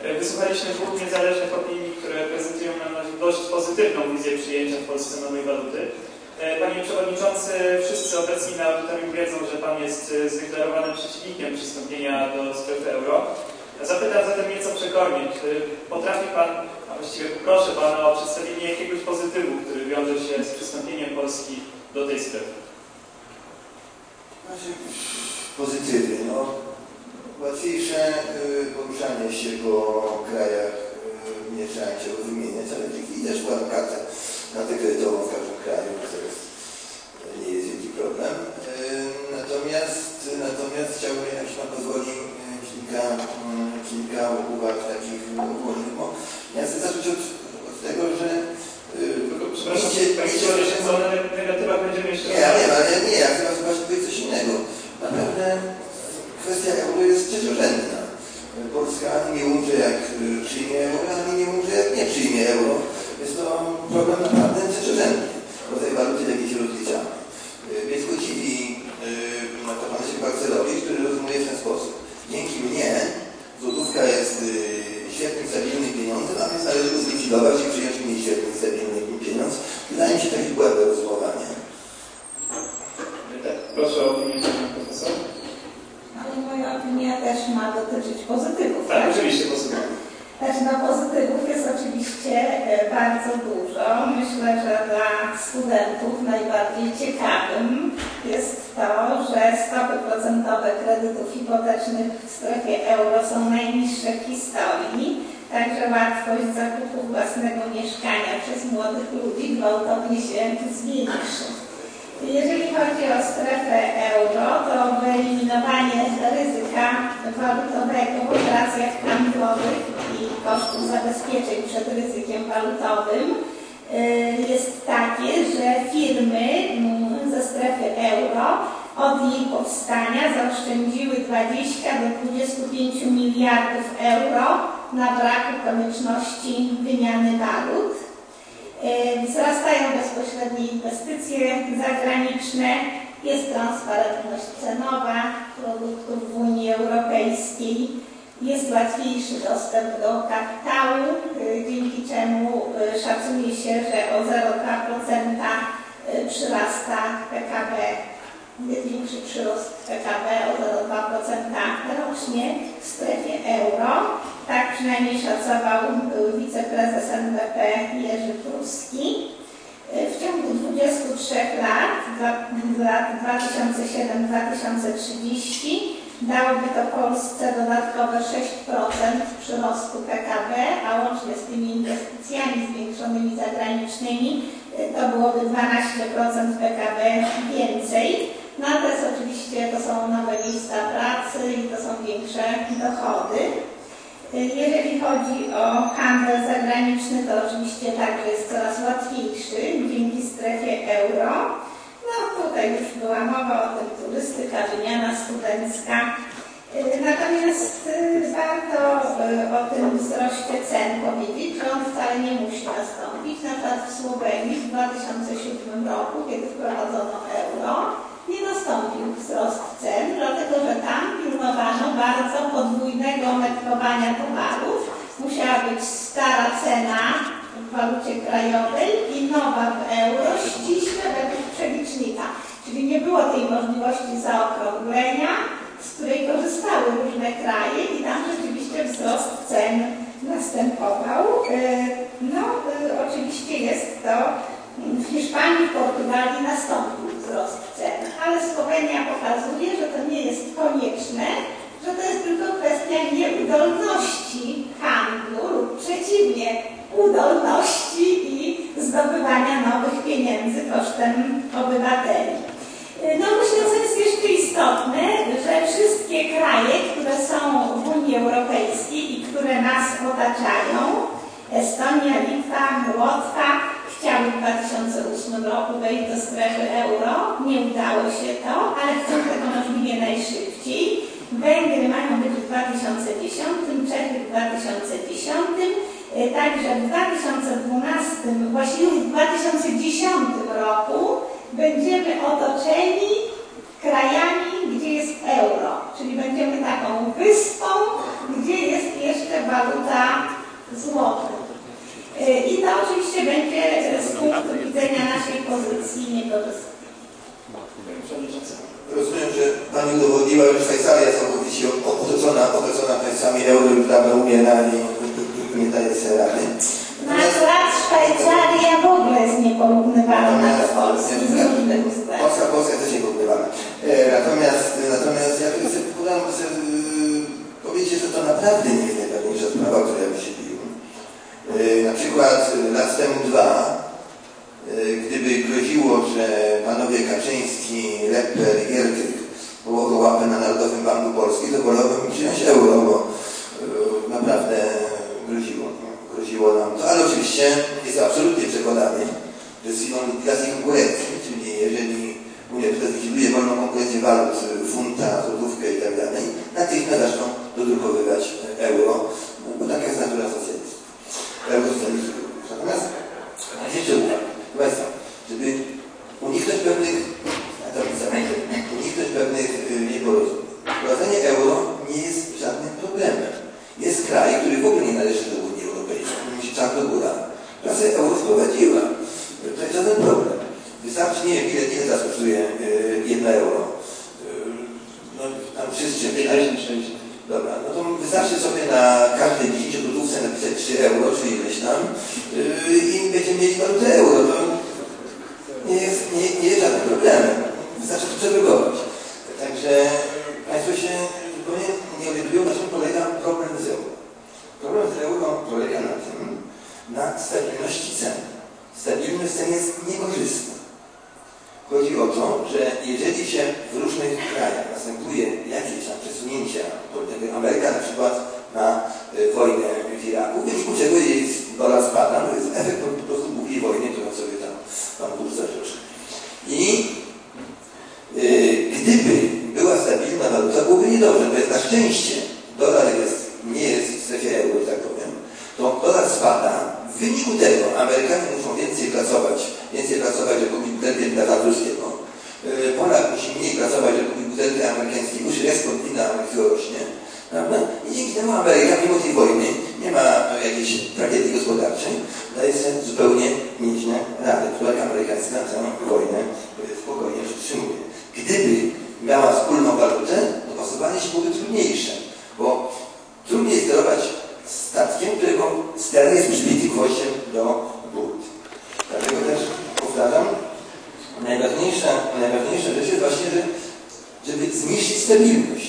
Wysłuchaliśmy dwóch niezależnych opinii, które prezentują nam dość pozytywną wizję przyjęcia w Polsce nowej waluty. Panie Przewodniczący, wszyscy obecni na audytorium wiedzą, że Pan jest zdeklarowanym przeciwnikiem przystąpienia do strefy euro. Zapytam zatem nieco przekornie, czy potrafi Pan, a właściwie proszę Pana o przedstawienie jakiegoś pozytywu, który wiąże się z przystąpieniem Polski do tej strefy? Znaczy, pozytywy, no. Łatwiejsze y, poruszanie się po krajach, y, nie trzeba się wymieniać, ale widać ładną kartę, kartę kredytową w każdym kraju, to jest, nie jest wielki problem. Y, natomiast, natomiast chciałbym, jak Pan pozwoli, kilka, kilka uwag takich ogólnych, bo ja chcę zacząć od, od tego, że Przepraszam, Panie Przewodniczący, o negatywach będziemy jeszcze... Nie, ja wiem, ale nie, ja chcę zobaczyć tutaj coś innego. Naprawdę kwestia euro jest trzeciorzędna. Polska ani nie umrze jak przyjmie euro, ani nie umrze jak nie przyjmie euro. Jest to problem naprawdę trzeciorzędny. Rodzaj waluty, w jakiej się rozliczamy. Więc go dziwi na to pan się Barcelowicz, który rozumie w ten sposób. Dzięki mnie złotówka jest świetnym, stabilnym pieniądzem, a więc należy go zlikwidować i przyjąć mniej świetny, stabilny pieniądz. Wydaje mi się taki błędne rozumowanie. Tak, proszę o opinię Pani Profesor. Ale moja opinia też ma dotyczyć pozytywów. Tak, oczywiście pozytywów. No pozytywów jest oczywiście bardzo dużo. Myślę, że dla studentów najbardziej ciekawym jest to, że stopy procentowe kredytów hipotecznych w strefie euro są najniższe w historii, także łatwość zakupu własnego mieszkania przez młodych ludzi gwałtownie się zwiększy. Jeżeli chodzi o strefę euro, to wyeliminowanie ryzyka walutowego w operacjach handlowych kosztów zabezpieczeń przed ryzykiem walutowym jest takie, że firmy ze strefy euro od jej powstania zaoszczędziły 20 do 25 miliardów euro na braku konieczności wymiany walut. Wzrastają bezpośrednie inwestycje zagraniczne, jest transparentność cenowa produktów w Unii Europejskiej, jest łatwiejszy dostęp do kapitału, dzięki czemu szacuje się, że o 0,2% przyrasta PKB, większy przyrost PKB o 0,2% rocznie w strefie euro. Tak przynajmniej szacował wiceprezes NBP Jerzy Pruski. W ciągu 23 lat, lat 2007-2030, dałoby to Polsce dodatkowe 6% przyrostu PKB, a łącznie z tymi inwestycjami zwiększonymi zagranicznymi to byłoby 12% PKB więcej. No to jest oczywiście, to są nowe miejsca pracy i to są większe dochody. Jeżeli chodzi o handel zagraniczny, to oczywiście także jest coraz łatwiejszy dzięki strefie euro. No tutaj już była mowa o tym, turystyka, wymiana studencka. Natomiast warto o tym wzroście cen powiedzieć, że on wcale nie musi nastąpić. Na przykład w Słowenii w 2007 roku, kiedy wprowadzono euro, nie nastąpił wzrost cen, dlatego że tam pilnowano bardzo podwójnego metkowania towarów. Musiała być stara cena w walucie krajowej i nowa w euro ściśle według przelicznika. Czyli nie było tej możliwości zaokrąglenia, z której korzystały różne kraje i tam rzeczywiście wzrost cen następował. No, oczywiście jest to w Hiszpanii, w Portugalii nastąpił wzrost cen, ale Słowenia pokazuje, że to nie jest konieczne, że to jest tylko kwestia nieudolności handlu lub przeciwnie, udolności i zdobywania nowych pieniędzy kosztem obywateli. No myślę, że jest jeszcze istotne, że wszystkie kraje, które są w Unii Europejskiej i które nas otaczają, Estonia, Litwa, Łotwa, chciały w 2008 roku wejść do strefy euro. Nie udało się to, ale chcą tego możliwie najszybciej. Węgry mają być w 2010, Czechy w 2010, także w 2012, właściwie już w 2010 roku będziemy otoczeni krajami, gdzie jest euro, czyli będziemy taką wyspą, gdzie jest jeszcze waluta złoty. Y, I to oczywiście będzie z punktu widzenia naszej pozycji niekorzystne. Rozumiem, że Pani udowodniła, że Szwajcaria całkowicie otoczona, otoczona państwami euro już dawno umiera i, i, i nie daje sobie rady. No akurat Szwajcaria w ogóle jest nieporównywalna do Polski z różnych względów. Polska, Polska też nie porównywana. E, natomiast, natomiast ja tu chcę podam, chcę, y, powiedzieć, że to naprawdę nie jest najważniejsza sprawa, o której ja by się bił. E, na przykład y, lat temu dwa, y, gdyby groziło, że panowie Kaczyński, Lepper i Giertych położą łapę na Narodowym Banku Polskim, to wolałbym przyjąć euro, bo y, naprawdę groziło, groziło nam to. Ale oczywiście jest absolutnie przekonany, że chwilą likwidacji konkurencji, czyli jeżeli Unia zlikwiduje wolną konkurencję walut, funta, złotówkę i tak natychmiast zaczną dodrukowywać euro, bo taka jest natura. Eurosocjalistów. Natomiast jeszcze uwaga, proszę Państwa, żeby uniknąć pewnych, a to widzę, uniknąć pewnych y, nieporozumień. Wprowadzenie euro nie jest żadnym problemem. Jest kraj, który w ogóle nie należy do Unii Europejskiej, musi Czarnogóra, która sobie euro wprowadziła. To jest żaden problem. Nie wiem, ile, ile teraz kosztuje y, jedno euro. Y, no, tam wszyscy... 56. Dobra, no to wystarczy sobie na każdej 10 złotówce napisać 3 euro, czyli ileś tam yy, i będziemy mieć walutę euro. To nie jest, nie, nie jest żadnym problemem. Wystarczy to przebygować. Także Państwo się zupełnie nie orientują, na czym polega problem z euro. Problem z euro polega na tym, na stabilności cen. Stabilność cen jest niekorzystna. Chodzi o to, że jeżeli się w różnych krajach następuje jakieś tam przesunięcia, Ameryka na przykład ma y, wojnę w Iraku, w wyniku czego jej dolar spada, to jest efekt po prostu długiej wojny, którą sobie tam Pan Bóg zażyczy. I y, gdyby była stabilna waluta, byłoby niedobrze, to jest na szczęście. Dolar jest, nie jest w strefie euro, że tak powiem. To dolar spada, w wyniku tego Amerykanie muszą więcej pracować, więcej pracować, żeby kupić butelkę dla francuskiego. Yy, Polak musi mniej pracować, żeby kupić butelkę amerykańskiego, czyli eksport wina amerykańskiego rośnie. Prawda? I dzięki temu Ameryka, mimo tej wojny, nie ma e, jakiejś tragedii gospodarczej, daje sobie zupełnie nieźle radę. Flota wojnę spokojnie. Gdyby miała wspólną walutę, to pasowanie się byłoby trudniejsze, bo trudniej sterować statkiem, którego ster jest przybity gwoździem do burt. Dlatego też powtarzam, najważniejsza, najważniejsza rzecz jest właśnie, że, żeby zmniejszyć stabilność.